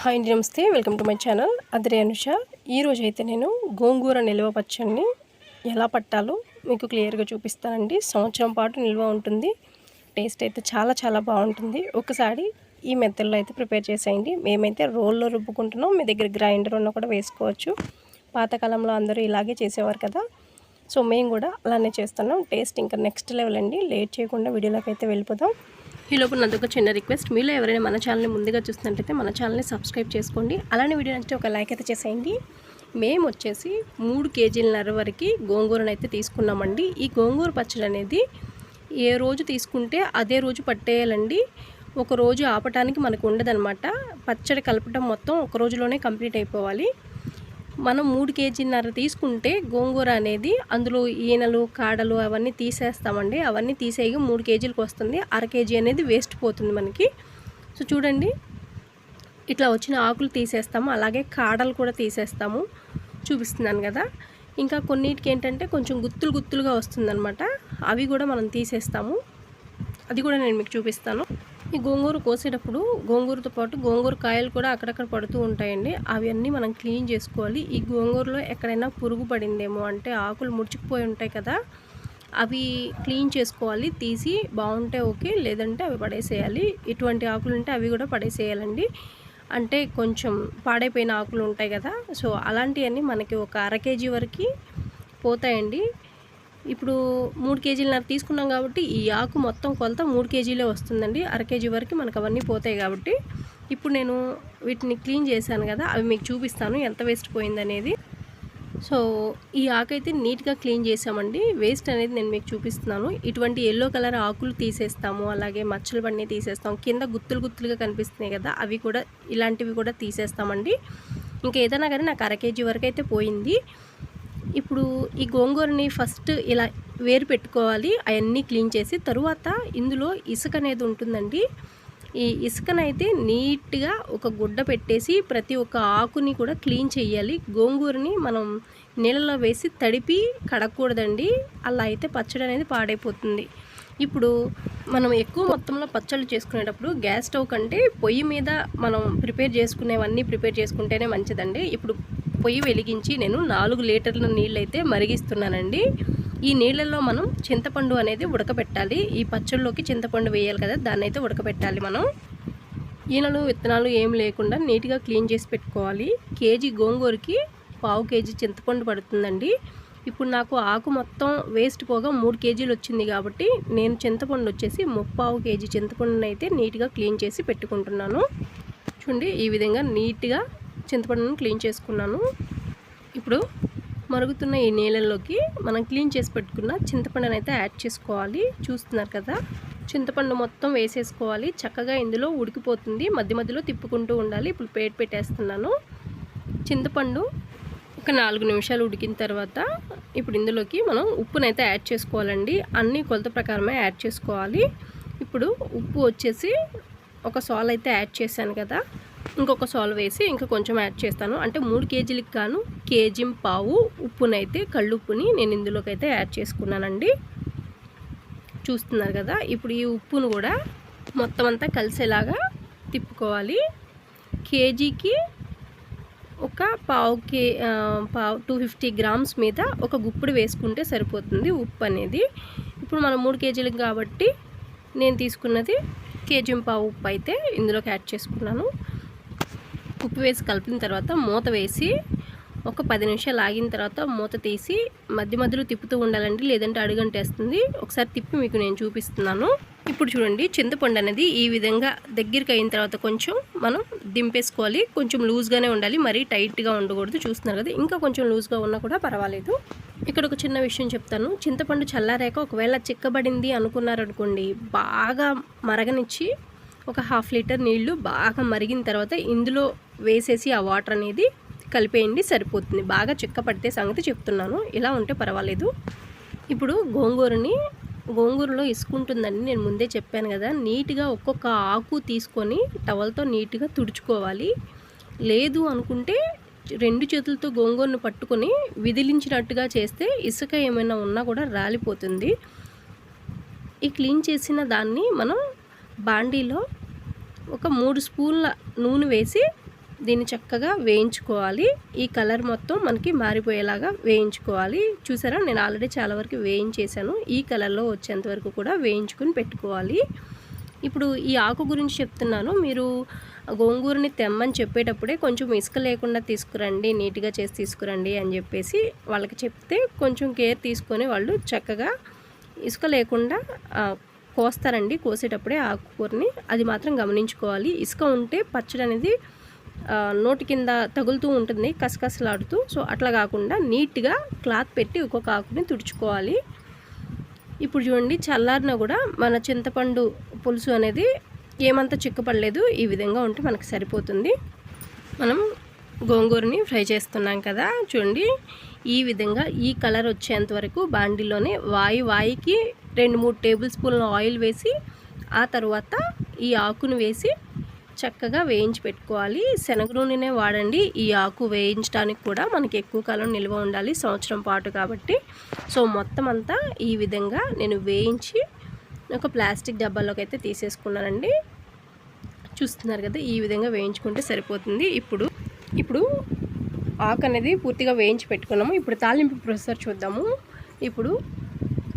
Hi అండి నమస్తే. Welcome to my channel. Adire Anusha. ఈరోజు అయితే నేను గోంగూర నిల్వ పచ్చడిని ఎలా పట్టాలో మీకు క్లియర్గా చూపిస్తానండి. సంవత్సరం పాటు నిల్వ ఉంటుంది. టేస్ట్ అయితే చాలా చాలా బాగుంటుంది. ఒకసారి ఈ మెత్తల్లో అయితే ప్రిపేర్ చేసేయండి. మేమైతే రోల్లో రుబ్బుకుంటున్నాం. మీ దగ్గర గ్రైండర్ ఉన్న కూడా వేసుకోవచ్చు. పాతకాలంలో అందరూ ఇలాగే చేసేవారు కదా. సో మేము కూడా అలానే చేస్తున్నాం. టేస్ట్ ఇంకా నెక్స్ట్ లెవెల్ అండి. లేట్ చేయకుండా వీడియోలోకి అయితే వెళ్ళిపోదాం. ఈ లోపల నాది ఒక చిన్న రిక్వెస్ట్. మీలో ఎవరైనా మన ఛానల్ని ముందుగా చూస్తున్నట్లయితే మన ఛానల్ని సబ్స్క్రైబ్ చేసుకోండి. అలానే వీడియో నచ్చితే ఒక లైక్ అయితే చేసేయండి. మేము వచ్చేసి మూడు కేజీలన్నర వరకు గోంగూరను అయితే తీసుకున్నామండి. ఈ గోంగూర పచ్చడి అనేది ఏ రోజు తీసుకుంటే అదే రోజు పట్టేయాలండి. ఒక రోజు ఆపటానికి మనకు ఉండదనమాట పచ్చడి కలపటం మొత్తం ఒక రోజులోనే కంప్లీట్ అయిపోవాలి. మనం మూడు కేజీన్నర తీసుకుంటే గోంగూర అనేది అందులో ఈనలు కాడలు అవన్నీ తీసేస్తామండి. అవన్నీ తీసేయగా మూడు కేజీలకు వస్తుంది. అర కేజీ అనేది వేస్ట్ పోతుంది మనకి. సో చూడండి. ఇట్లా వచ్చిన ఆకులు తీసేస్తాము. అలాగే కాడలు కూడా తీసేస్తాము. చూపిస్తున్నాను కదా. ఇంకా కొన్నిటికి ఏంటంటే కొంచెం గుత్తులు గుత్తులుగా వస్తుందన్నమాట. అవి కూడా మనం తీసేస్తాము. అది కూడా నేను మీకు చూపిస్తాను. ఈ గోంగూర కోసేటప్పుడు గోంగూరతో పాటు గోంగూర కాయలు కూడా అక్కడక్కడ పడుతూ ఉంటాయండి. అవన్నీ మనం క్లీన్ చేసుకోవాలి. ఈ గోంగూరలో ఎక్కడైనా పురుగు పడిందేమో అంటే ఆకులు ముడుచుకుపోయి ఉంటాయి కదా అవి క్లీన్ చేసుకోవాలి. తీసి బాగుంటే ఓకే లేదంటే అవి పడేసేయాలి. ఇటువంటి ఆకులు ఉంటే అవి కూడా పడేసేయాలండి. అంటే కొంచెం పాడైపోయిన ఆకులు ఉంటాయి కదా సో అలాంటివన్నీ మనకి ఒక అర కేజీ వరకు పోతాయండి. ఇప్పుడు మూడు కేజీలు నాకు తీసుకున్నాం కాబట్టి ఈ ఆకు మొత్తం కొలత మూడు కేజీలే వస్తుందండి. అర కేజీ వరకు మనకు అవన్నీ పోతాయి కాబట్టి ఇప్పుడు నేను వీటిని క్లీన్ చేశాను కదా అవి మీకు చూపిస్తాను ఎంత వేస్ట్ పోయిందనేది సో ఈ ఆకు అయితే నీట్గా క్లీన్ చేసామండి వేస్ట్ అనేది నేను మీకు చూపిస్తున్నాను. ఇటువంటి ఎల్లో కలర్ ఆకులు తీసేస్తాము అలాగే మచ్చలు పడినవి తీసేస్తాము కింద గుత్తులు గుత్తులుగా కనిపిస్తున్నాయి కదా అవి కూడా ఇలాంటివి కూడా తీసేస్తామండి. ఇంకా ఏదైనా కానీ నాకు అర కేజీ వరకు అయితే పోయింది. ఇప్పుడు ఈ గోంగూరని ఫస్ట్ ఇలా వేరు పెట్టుకోవాలి. అవన్నీ క్లీన్ చేసి తరువాత ఇందులో ఇసుక అనేది ఉంటుందండి. ఈ ఇసుకనైతే నీట్గా ఒక గుడ్డ పెట్టేసి ప్రతి ఒక్క ఆకుని కూడా క్లీన్ చేయాలి. గోంగూరని మనం నీళ్ళలో వేసి తడిపి కడగకూడదండి. అలా అయితే పచ్చడి అనేది పాడైపోతుంది. ఇప్పుడు మనం ఎక్కువ మొత్తంలో పచ్చళ్ళు చేసుకునేటప్పుడు గ్యాస్ స్టవ్ కంటే పొయ్యి మీద మనం ప్రిపేర్ చేసుకునేవన్నీ ప్రిపేర్ చేసుకుంటేనే మంచిదండి. ఇప్పుడు పొయ్యి వెలిగించి నేను నాలుగు లీటర్ల నీళ్ళు అయితే మరిగిస్తున్నానండి. ఈ నీళ్ళల్లో మనం చింతపండు అనేది ఉడకబెట్టాలి. ఈ పచ్చళ్ళలోకి చింతపండు వేయాలి కదా దాన్ని అయితే ఉడకబెట్టాలి మనం. ఈనలు విత్తనాలు ఏం లేకుండా నీట్గా క్లీన్ చేసి పెట్టుకోవాలి. కేజీ గోంగూరకి పావు కేజీ చింతపండు పడుతుందండి. ఇప్పుడు నాకు ఆకు మొత్తం వేస్ట్ పోగా మూడు కేజీలు వచ్చింది కాబట్టి నేను చింతపండు వచ్చేసి ముప్పావు కేజీ చింతపండునైతే అయితే నీట్గా క్లీన్ చేసి పెట్టుకుంటున్నాను. చూడండి ఈ విధంగా నీట్గా చింతపండును క్లీన్ చేసుకున్నాను. ఇప్పుడు మరుగుతున్న ఈ నీళ్ళల్లోకి మనం క్లీన్ చేసి పెట్టుకున్న చింతపండును అయితే యాడ్ చేసుకోవాలి. చూస్తున్నారు కదా చింతపండు మొత్తం వేసేసుకోవాలి. చక్కగా ఇందులో ఉడికిపోతుంది. మధ్య మధ్యలో తిప్పుకుంటూ ఉండాలి. ఇప్పుడు పేట్ పెట్టేస్తున్నాను. చింతపండు ఒక నాలుగు నిమిషాలు ఉడికిన తర్వాత ఇప్పుడు ఇందులోకి మనం ఉప్పునైతే యాడ్ చేసుకోవాలండి. అన్ని కొలత ప్రకారమే యాడ్ చేసుకోవాలి. ఇప్పుడు ఉప్పు వచ్చేసి ఒక సాల్ అయితే యాడ్ చేశాను కదా ఇంకొక సాల్ వేసి ఇంకా కొంచెం యాడ్ చేస్తాను. అంటే మూడు కేజీలకు గాను కేజీ పావు ఉప్పునైతే కళ్ళుప్పుని నేను ఇందులోకి అయితే యాడ్ చేసుకున్నానండి. చూస్తున్నారు కదా ఇప్పుడు ఈ ఉప్పును కూడా మొత్తం అంతా కలిసేలాగా తిప్పుకోవాలి. కేజీకి ఒక పావు కే పావు టూ ఫిఫ్టీ గ్రామ్స్ మీద ఒక గుప్పుడు వేసుకుంటే సరిపోతుంది ఉప్పు అనేది. ఇప్పుడు మనం మూడు కేజీలకు కాబట్టి నేను తీసుకున్నది కేజీ పావు ఉప్పు అయితే ఇందులోకి యాడ్ చేసుకున్నాను. ఉప్పు వేసి కలిపిన తర్వాత మూత వేసి ఒక పది నిమిషాలు ఆగిన తర్వాత మూత తీసి మధ్య మధ్యలో తిప్పుతూ ఉండాలండి లేదంటే అడుగంటేస్తుంది. ఒకసారి తిప్పి మీకు నేను చూపిస్తున్నాను. ఇప్పుడు చూడండి చింతపండు అనేది ఈ విధంగా దగ్గరికి అయిన తర్వాత కొంచెం మనం దింపేసుకోవాలి. కొంచెం లూజ్గానే ఉండాలి మరీ టైట్గా ఉండకూడదు. చూస్తున్నారు కదా ఇంకా కొంచెం లూజ్గా ఉన్నా కూడా పర్వాలేదు. ఇక్కడ ఒక చిన్న విషయం చెప్తాను. చింతపండు చల్లారాక ఒకవేళ చిక్కబడింది అనుకున్నారనుకోండి బాగా మరగనిచ్చి ఒక హాఫ్ లీటర్ నీళ్ళు బాగా మరిగిన తర్వాత ఇందులో వేసేసి ఆ వాటర్ అనేది కలిపేయండి సరిపోతుంది. బాగా చిక్క పడితే సంగతి చెప్తున్నాను. ఇలా ఉంటే పర్వాలేదు. ఇప్పుడు గోంగూరని గోంగూరలో ఇసుకుంటుందని నేను ముందే చెప్పాను కదా. నీట్గా ఒక్కొక్క ఆకు తీసుకొని టవల్తో నీట్గా తుడుచుకోవాలి. లేదు అనుకుంటే రెండు చేతులతో గోంగూరను పట్టుకొని విదిలించినట్టుగా చేస్తే ఇసుక ఏమైనా ఉన్నా కూడా రాలిపోతుంది. ఈ క్లీన్ చేసిన దాన్ని మనం బాండీలో ఒక మూడు స్పూన్ల నూనె వేసి దీన్ని చక్కగా వేయించుకోవాలి. ఈ కలర్ మొత్తం మనకి మారిపోయేలాగా వేయించుకోవాలి. చూసారా? నేను ఆల్రెడీ చాలా వరకు వేయించేసాను ఈ కలర్లో వచ్చేంత వరకు కూడా వేయించుకుని పెట్టుకోవాలి. ఇప్పుడు ఈ ఆకు గురించి చెప్తున్నాను. మీరు గోంగూరని తెమ్మని చెప్పేటప్పుడే కొంచెం ఇసుక లేకుండా తీసుకురండి నీట్గా చేసి తీసుకురండి అని చెప్పేసి వాళ్ళకి చెప్తే కొంచెం కేర్ తీసుకొని వాళ్ళు చక్కగా ఇసుక లేకుండా కోస్తారండి. కోసేటప్పుడే ఆకుకూరని. అది మాత్రం గమనించుకోవాలి. ఇసుక ఉంటే పచ్చడి అనేది నోటి కింద తగులుతూ ఉంటుంది కసకసలాడుతూ. సో అట్లా కాకుండా నీట్గా క్లాత్ పెట్టి ఒక్కొక్క ఆకుని తుడుచుకోవాలి. ఇప్పుడు చూడండి చల్లారిన కూడా మన చింతపండు పులుసు అనేది ఏమంత చిక్కపడలేదు ఈ విధంగా ఉంటే మనకు సరిపోతుంది. మనం గోంగూరని ఫ్రై చేస్తున్నాం కదా చూడండి. ఈ విధంగా ఈ కలర్ వచ్చేంత వరకు బాండిలోనే వాయి వాయికి రెండు మూడు టేబుల్ స్పూన్ల ఆయిల్ వేసి ఆ తర్వాత ఈ ఆకును వేసి చక్కగా వేయించి పెట్టుకోవాలి. శనగ నూనెనే వాడండి. ఈ ఆకు వేయించడానికి కూడా మనకి ఎక్కువ కాలం నిల్వ ఉండాలి సంవత్సరం పాటు కాబట్టి. సో మొత్తం అంతా ఈ విధంగా నేను వేయించి ఒక ప్లాస్టిక్ డబ్బాలోకి అయితే తీసేసుకున్నానండి. చూస్తున్నారు కదా ఈ విధంగా వేయించుకుంటే సరిపోతుంది. ఇప్పుడు ఇప్పుడు ఆకు అనేది పూర్తిగా వేయించి పెట్టుకున్నాము. ఇప్పుడు తాలింపు ప్రొసెసర్ చూద్దాము. ఇప్పుడు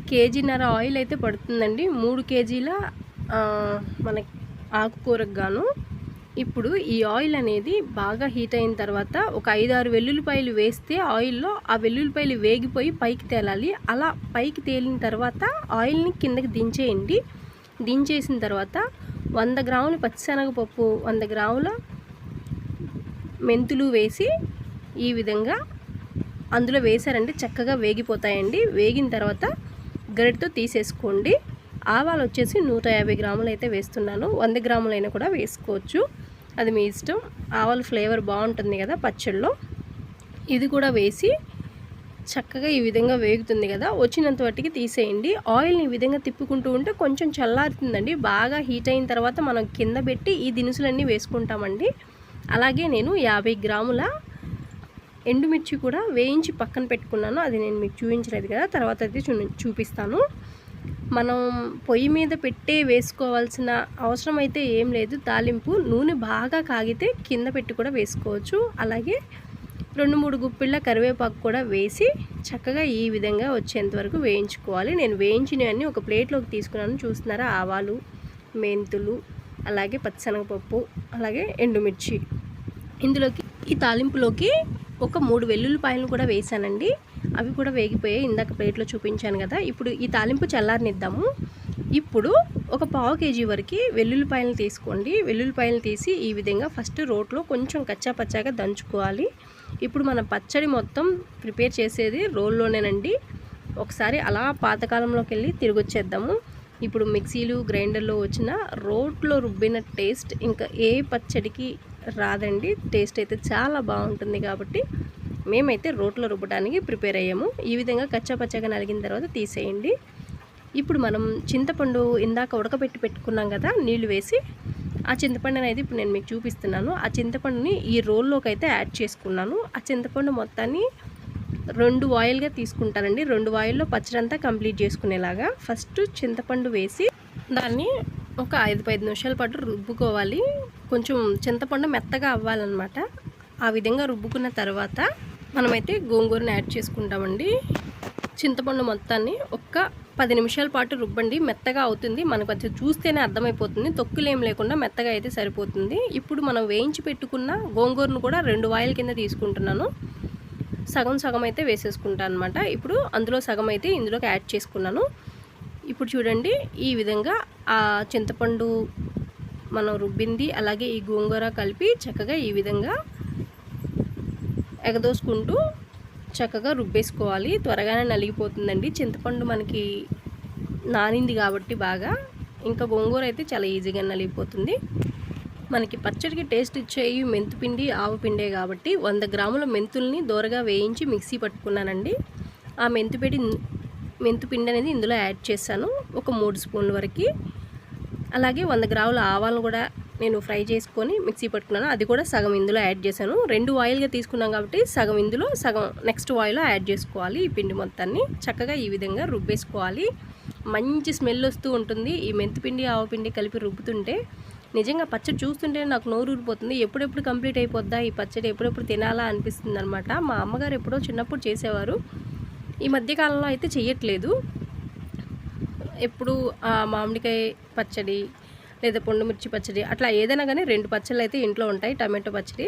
కేజీన్నర ఆయిల్ అయితే పడుతుందండి. మూడు కేజీల మన ఆకుకూరకు గాను ఇప్పుడు ఈ ఆయిల్ అనేది బాగా హీట్ అయిన తర్వాత ఒక ఐదారు వెల్లుల్లిపాయలు వేస్తే ఆయిల్లో ఆ వెల్లుల్లిపాయలు వేగిపోయి పైకి తేలాలి. అలా పైకి తేలిన తర్వాత ఆయిల్ని కిందకి దించేయండి. దించేసిన తర్వాత వంద గ్రాముల పచ్చిశనగపప్పు వంద గ్రాముల మెంతులు వేసి ఈ విధంగా అందులో వేసారంటే చక్కగా వేగిపోతాయండి. వేగిన తర్వాత గరిటతో తీసేసుకోండి. ఆవాలు వచ్చేసి నూట యాభై గ్రాములు అయితే వేస్తున్నాను. వంద గ్రాములైనా కూడా వేసుకోవచ్చు. అది మీ ఇష్టం. ఆవాల ఫ్లేవర్ బాగుంటుంది కదా పచ్చళ్ళలో ఇది కూడా వేసి చక్కగా ఈ విధంగా వేగుతుంది కదా. వచ్చినంత వాటికి తీసేయండి. ఆయిల్ని ఈ విధంగా తిప్పుకుంటూ ఉంటే కొంచెం చల్లారుతుందండి. బాగా హీట్ అయిన తర్వాత మనం కింద పెట్టి ఈ దినుసులన్నీ వేసుకుంటామండి. అలాగే నేను యాభై గ్రాముల ఎండుమిర్చి కూడా వేయించి పక్కన పెట్టుకున్నాను. అది నేను మీకు చూపించలేదు కదా. తర్వాత అయితే చూ చూపిస్తాను. మనం పొయ్యి మీద పెట్టే వేసుకోవాల్సిన అవసరం అయితే ఏం లేదు. తాలింపు నూనె బాగా కాగితే కింద పెట్టి కూడా వేసుకోవచ్చు. అలాగే రెండు మూడు గుప్పిళ్ళ కరివేపాకు కూడా వేసి చక్కగా ఈ విధంగా వచ్చేంత వరకు వేయించుకోవాలి. నేను వేయించినవన్నీ ఒక ప్లేట్లోకి తీసుకున్నాను. చూస్తున్నారా? ఆవాలు మెంతులు అలాగే పచ్చిశనగపప్పు అలాగే ఎండుమిర్చి. ఇందులోకి ఈ తాలింపులోకి ఒక మూడు వెల్లుల్లిపాయలను కూడా వేసానండి. అవి కూడా వేగిపోయాయి. ఇందాక ప్లేట్లో చూపించాను కదా. ఇప్పుడు ఈ తాలింపు చల్లారనిద్దాము. ఇప్పుడు ఒక పావు కేజీ వరకు వెల్లుల్లిపాయలు తీసుకోండి. వెల్లుల్లిపాయలు తీసి ఈ విధంగా ఫస్ట్ రోట్లో కొంచెం కచ్చా పచ్చాగా దంచుకోవాలి. ఇప్పుడు మన పచ్చడి మొత్తం ప్రిపేర్ చేసేది రోల్లోనేనండి. ఒకసారి అలా పాతకాలంలోకి వెళ్ళి తిరిగి వచ్చేద్దాము ఇప్పుడు మిక్సీలు గ్రైండర్లో వచ్చిన రోట్లో రుబ్బిన టేస్ట్ ఇంకా ఏ పచ్చడికి రాదండి. టేస్ట్ అయితే చాలా బాగుంటుంది కాబట్టి మేమైతే రోట్లో రుబ్బడానికి ప్రిపేర్ అయ్యాము. ఈ విధంగా కచ్చాపచ్చగా నలిగిన తర్వాత తీసేయండి. ఇప్పుడు మనం చింతపండు ఇందాక ఉడకబెట్టి పెట్టుకున్నాం కదా నీళ్ళు వేసి ఆ చింతపండుని అయితే ఇప్పుడు నేను మీకు చూపిస్తున్నాను. ఆ చింతపండుని ఈ రోల్లోకి అయితే యాడ్ చేసుకున్నాను. ఆ చింతపండు మొత్తాన్ని రెండు వాయిల్గా తీసుకుంటానండి. రెండు వాయిల్లో పచ్చడంతా కంప్లీట్ చేసుకునేలాగా ఫస్ట్ చింతపండు వేసి దాన్ని ఒక ఐదు పది నిమిషాల పాటు రుబ్బుకోవాలి. కొంచెం చింతపండు మెత్తగా అవ్వాలన్నమాట. ఆ విధంగా రుబ్బుకున్న తర్వాత మనమైతే గోంగూరని యాడ్ చేసుకుంటామండి. చింతపండు మొత్తాన్ని ఒక్క పది నిమిషాల పాటు రుబ్బండి మెత్తగా అవుతుంది. మనకు అది చూస్తేనే అర్థమైపోతుంది. తొక్కులేం లేకుండా మెత్తగా అయితే సరిపోతుంది. ఇప్పుడు మనం వేయించి పెట్టుకున్న గోంగూరను కూడా రెండు వాయిల కింద తీసుకుంటున్నాను. సగం సగం అయితే వేసేసుకుంటాను అనమాట ఇప్పుడు అందులో సగం అయితే ఇందులోకి యాడ్ చేసుకున్నాను. ఇప్పుడు చూడండి ఈ విధంగా ఆ చింతపండు మనం రుబ్బింది అలాగే ఈ గోంగూర కలిపి చక్కగా ఈ విధంగా ఎగదోసుకుంటూ చక్కగా రుబ్బేసుకోవాలి. త్వరగానే నలిగిపోతుందండి. చింతపండు మనకి నానింది కాబట్టి బాగా. ఇంకా గోంగూర అయితే చాలా ఈజీగా నలిగిపోతుంది. మనకి పచ్చడికి టేస్ట్ ఇచ్చేవి మెంతుపిండి ఆవు పిండే కాబట్టి వంద గ్రాముల మెంతుల్ని దూరగా వేయించి మిక్సీ పట్టుకున్నానండి. ఆ మెంతుపిడి మెంతుపిండి అనేది ఇందులో యాడ్ చేశాను. ఒక మూడు స్పూన్ల వరకు. అలాగే వంద గ్రాముల ఆవాలను కూడా నేను ఫ్రై చేసుకొని మిక్సీ పట్టుకున్నాను. అది కూడా సగం ఇందులో యాడ్ చేశాను. రెండు ఆయిల్గా తీసుకున్నాం కాబట్టి సగం ఇందులో సగం నెక్స్ట్ ఆయిల్లో యాడ్ చేసుకోవాలి ఈ పిండి మొత్తాన్ని. చక్కగా ఈ విధంగా రుబ్బేసుకోవాలి. మంచి స్మెల్ వస్తూ ఉంటుంది. ఈ మెంతిపిండి ఆవపిండి కలిపి రుబ్బుతుంటే నిజంగా పచ్చడి చూస్తుంటే నాకు నోరు ఊరిపోతుంది. ఎప్పుడెప్పుడు కంప్లీట్ అయిపోద్దా? ఈ పచ్చడి ఎప్పుడెప్పుడు తినాలా అనిపిస్తుంది అనమాట మా అమ్మగారు ఎప్పుడో చిన్నప్పుడు చేసేవారు. ఈ మధ్యకాలంలో అయితే చేయట్లేదు ఎప్పుడు మామిడికాయ పచ్చడి లేదా పొండుమిర్చి పచ్చడి అట్లా ఏదైనా కానీ రెండు పచ్చళ్ళు అయితే ఇంట్లో ఉంటాయి టమాటో పచ్చడి.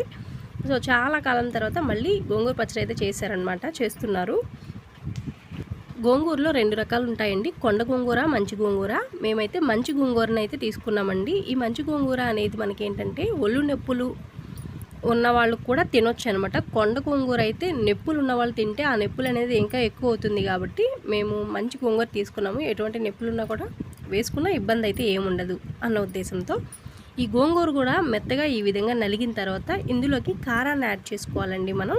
సో చాలా కాలం తర్వాత మళ్ళీ గోంగూర పచ్చడి అయితే చేశారనమాట చేస్తున్నారు. గోంగూరలో రెండు రకాలు ఉంటాయండి. కొండ గోంగూర మంచి గోంగూర. మేమైతే మంచి గోంగూరను అయితే తీసుకున్నామండి. ఈ మంచి గోంగూర అనేది మనకి ఏంటంటే ఒళ్ళు నొప్పులు ఉన్న వాళ్ళు కూడా తినొచ్చు అనమాట కొండ గోంగూర అయితే నొప్పులు ఉన్న వాళ్ళు తింటే ఆ నొప్పులు అనేది ఇంకా ఎక్కువ అవుతుంది కాబట్టి మేము మంచి గోంగూర తీసుకున్నాము. ఎటువంటి నొప్పులు ఉన్నా కూడా వేసుకున్న ఇబ్బంది అయితే ఏముండదు అన్న ఉద్దేశంతో ఈ గోంగూర కూడా మెత్తగా ఈ విధంగా నలిగిన తర్వాత ఇందులోకి కారాన్ని యాడ్ చేసుకోవాలండి మనం.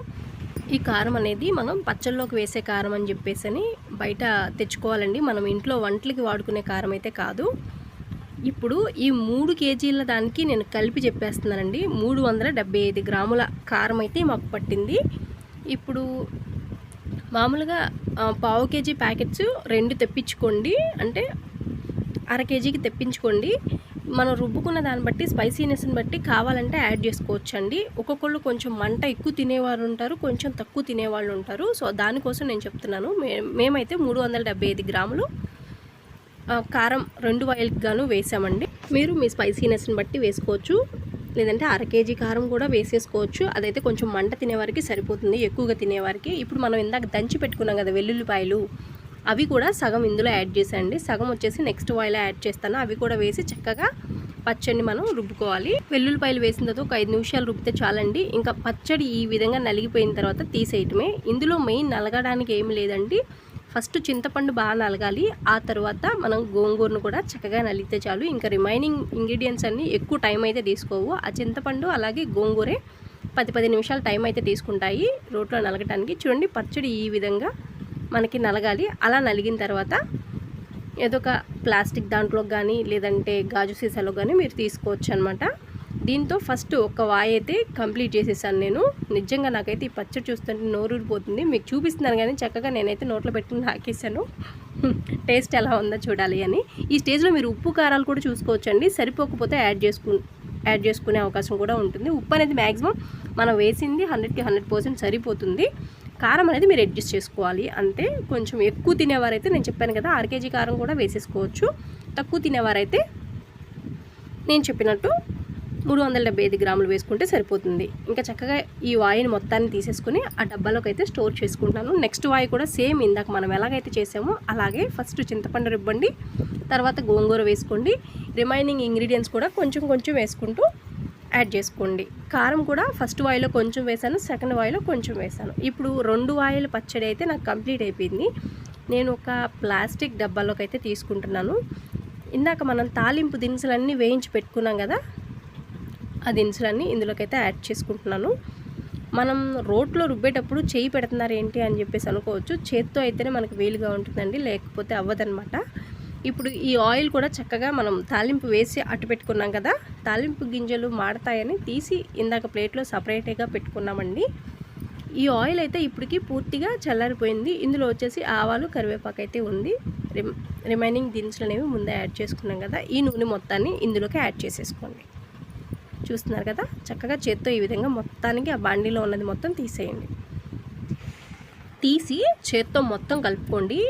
ఈ కారం అనేది మనం పచ్చళ్ళలోకి వేసే కారం అని చెప్పేసి అని బయట తెచ్చుకోవాలండి. మనం ఇంట్లో వంటలకి వాడుకునే కారం అయితే కాదు. ఇప్పుడు ఈ మూడు కేజీల దానికి నేను కలిపి చెప్పేస్తున్నానండి. మూడు వందల డెబ్బై ఐదు గ్రాముల కారం అయితే మాకు పట్టింది. ఇప్పుడు మామూలుగా పావు కేజీ ప్యాకెట్స్ రెండు తెప్పించుకోండి. అంటే అర కేజీకి తెప్పించుకోండి. మనం రుబ్బుకున్న దాన్ని బట్టి స్పైసీనెస్ని బట్టి కావాలంటే యాడ్ చేసుకోవచ్చు అండి ఒక్కొక్కళ్ళు కొంచెం మంట ఎక్కువ తినేవారు ఉంటారు కొంచెం తక్కువ తినేవాళ్ళు ఉంటారు. సో దానికోసం నేను చెప్తున్నాను. మే మేమైతే మూడు వందల డెబ్బై ఐదు గ్రాములు కారం రెండు వాయిల్కి గాను వేసామండి. మీరు మీ స్పైసీనెస్ని బట్టి వేసుకోవచ్చు. లేదంటే అర కేజీ కారం కూడా వేసేసుకోవచ్చు. అదైతే కొంచెం మంట తినేవారికి సరిపోతుంది ఎక్కువగా తినేవారికి. ఇప్పుడు మనం ఇందాక దంచి పెట్టుకున్నాం కదా వెల్లుల్లిపాయలు అవి కూడా సగం ఇందులో యాడ్ చేసేయండి. సగం వచ్చేసి నెక్స్ట్ వాయిలో యాడ్ చేస్తాను. అవి కూడా వేసి చక్కగా పచ్చడిని మనం రుబ్బుకోవాలి. వెల్లుల్లిపాయలు వేసిన తర్వాత ఒక ఐదు నిమిషాలు రుబ్బితే చాలండి. ఇంకా పచ్చడి ఈ విధంగా నలిగిపోయిన తర్వాత తీసేయటమే. ఇందులో మెయిన్ నలగడానికి ఏమి లేదండి. ఫస్ట్ చింతపండు బాగా నలగాలి. ఆ తర్వాత మనం గోంగూరను కూడా చక్కగా నలిగితే చాలు. ఇంకా రిమైనింగ్ ఇంగ్రీడియంట్స్ అన్నీ ఎక్కువ టైం అయితే తీసుకోవు. ఆ చింతపండు అలాగే గోంగూరే పది పది నిమిషాలు టైం అయితే తీసుకుంటాయి. రోట్లో నలగటానికి. చూడండి పచ్చడి ఈ విధంగా మనకి నలగాలి. అలా నలిగిన తర్వాత ఏదో ఒక ప్లాస్టిక్ దాంట్లో కానీ లేదంటే గాజు సీసాలో కానీ మీరు తీసుకోవచ్చు అనమాట దీంతో ఫస్ట్ ఒక వాయి అయితే కంప్లీట్ చేసేసాను నేను. నిజంగా నాకైతే ఈ పచ్చడి చూస్తుంటే నోరూరిపోతుంది. మీకు చూపిస్తున్నాను కానీ చక్కగా నేనైతే నోట్లో పెట్టుకుని హాకేసాను టేస్ట్ ఎలా ఉందో చూడాలి అని. ఈ స్టేజ్లో మీరు ఉప్పు కారాలు కూడా చూసుకోవచ్చండి. సరిపోకపోతే యాడ్ చేసుకు యాడ్ చేసుకునే అవకాశం కూడా ఉంటుంది. ఉప్పు అనేది మ్యాక్సిమం మనం వేసింది హండ్రెడ్కి హండ్రెడ్ పర్సెంట్ సరిపోతుంది. కారం అనేది మీరు అడ్జస్ట్ చేసుకోవాలి. అంతే కొంచెం ఎక్కువ తినేవారైతే నేను చెప్పాను కదా అర కేజీ కారం కూడా వేసేసుకోవచ్చు. తక్కువ తినేవారైతే నేను చెప్పినట్టు మూడు వందల డెబ్బై ఐదు గ్రాములు వేసుకుంటే సరిపోతుంది. ఇంకా చక్కగా ఈ వాయిని మొత్తాన్ని తీసేసుకుని ఆ డబ్బాలోకి అయితే స్టోర్ చేసుకుంటాను నెక్స్ట్ వాయి కూడా సేమ్ ఇందాక మనం ఎలాగైతే చేసామో అలాగే ఫస్ట్ చింతపండు రిబ్బండి తర్వాత గోంగూర వేసుకోండి. రిమైనింగ్ ఇంగ్రీడియంట్స్ కూడా కొంచెం కొంచెం వేసుకుంటూ యాడ్ చేసుకోండి. కారం కూడా ఫస్ట్ వాయిలో కొంచెం వేసాను సెకండ్ వాయిలో కొంచెం వేసాను. ఇప్పుడు రెండు వాయిల పచ్చడి అయితే నాకు కంప్లీట్ అయిపోయింది. నేను ఒక ప్లాస్టిక్ డబ్బాలోకి అయితే తీసుకుంటున్నాను. ఇందాక మనం తాలింపు దినుసులన్నీ వేయించి పెట్టుకున్నాం కదా ఆ దినుసులన్నీ ఇందులోకైతే యాడ్ చేసుకుంటున్నాను. మనం రోట్లో రుబ్బేటప్పుడు చేయి పెడుతున్నారు ఏంటి అని చెప్పేసి అనుకోవచ్చు. చేత్తో అయితేనే మనకు వీలుగా ఉంటుందండి లేకపోతే అవ్వదనమాట ఇప్పుడు ఈ ఆయిల్ కూడా చక్కగా మనం తాలింపు వేసి అట్టు పెట్టుకున్నాం కదా తాలింపు గింజలు మాడతాయని తీసి ఇందాక ప్లేట్లో సపరేట్గా పెట్టుకున్నామండి. ఈ ఆయిల్ అయితే ఇప్పటికి పూర్తిగా చల్లారిపోయింది. ఇందులో వచ్చేసి ఆవాలు కరివేపాకు అయితే ఉంది. రిమ్ రిమైనింగ్ దినుసులు అనేవి ముందే యాడ్ చేసుకున్నాం కదా ఈ నూనె మొత్తాన్ని ఇందులోకి యాడ్ చేసేసుకోండి. చూస్తున్నారు కదా చక్కగా చేత్తో ఈ విధంగా మొత్తానికి ఆ బాండీలో ఉన్నది మొత్తం తీసేయండి. తీసి చేత్తో మొత్తం కలుపుకోండి.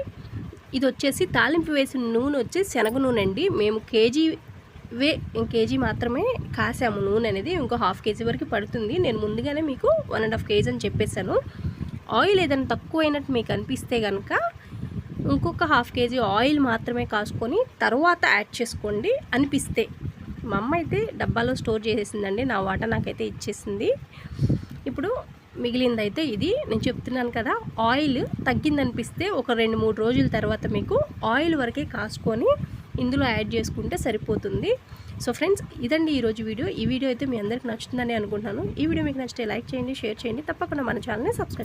ఇది వచ్చేసి తాలింపు వేసిన నూనె వచ్చి శనగ నూనె అండి మేము కేజీ వే కేజీ మాత్రమే కాసాము నూనె అనేది. ఇంకో హాఫ్ కేజీ వరకు పడుతుంది. నేను ముందుగానే మీకు వన్ అండ్ హాఫ్ కేజీ అని చెప్పేశాను. ఆయిల్ ఏదైనా తక్కువ అయినట్టు మీకు అనిపిస్తే కనుక ఇంకొక హాఫ్ కేజీ ఆయిల్ మాత్రమే కాసుకొని తర్వాత యాడ్ చేసుకోండి అనిపిస్తే. మా అమ్మ అయితే డబ్బాలో స్టోర్ చేసేసిందండి. నా వాటా నాకైతే ఇచ్చేసింది. ఇప్పుడు మిగిలిందైతే ఇది. నేను చెప్తున్నాను కదా ఆయిల్ తగ్గిందనిపిస్తే ఒక రెండు మూడు రోజుల తర్వాత మీకు ఆయిల్ వరకే కాసుకొని ఇందులో యాడ్ చేసుకుంటే సరిపోతుంది. సో ఫ్రెండ్స్ ఇదండి ఈరోజు వీడియో. ఈ వీడియో అయితే మీ అందరికి నచ్చుతుందని అనుకుంటున్నాను. ఈ వీడియో మీకు నచ్చితే లైక్ చేయండి షేర్ చేయండి. తప్పకుండా మన ఛానల్ని సబ్స్క్రైబ్